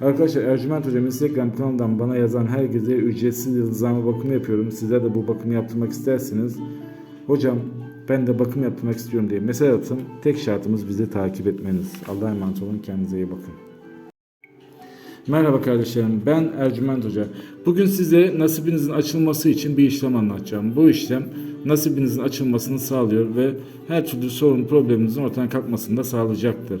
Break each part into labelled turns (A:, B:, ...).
A: Arkadaşlar Ercüment Hocam Instagram kanalından bana yazan herkese ücretsiz yıldızlama bakımı yapıyorum. Sizler de bu bakımı yaptırmak isterseniz hocam ben de bakım yaptırmak istiyorum diye mesaj atın. Tek şartımız bizi takip etmeniz. Allah'a emanet olun. Kendinize iyi bakın. Merhaba kardeşlerim. Ben Ercüment Hoca. Bugün size nasibinizin açılması için bir işlem anlatacağım. Bu işlem nasibinizin açılmasını sağlıyor ve her türlü sorun probleminizin ortadan kalkmasını da sağlayacaktır.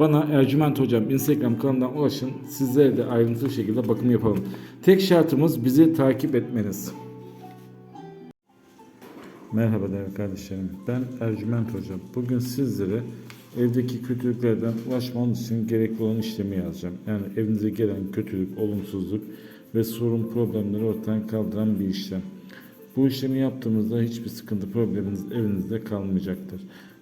A: bana Ercüment Hocam Instagram kanalından ulaşın. Sizlere de ayrıntılı şekilde bakım yapalım. Tek şartımız bizi takip etmeniz. Merhaba değerli kardeşlerim. Ben Ercüment Hocam. Bugün sizlere evdeki kötülüklerden ulaşmanız için gerekli olan işlemi yazacağım. Yani evinize gelen kötülük, olumsuzluk ve sorun problemleri ortadan kaldıran bir işlem. Bu işlemi yaptığımızda hiçbir sıkıntı probleminiz evinizde kalmayacaktır.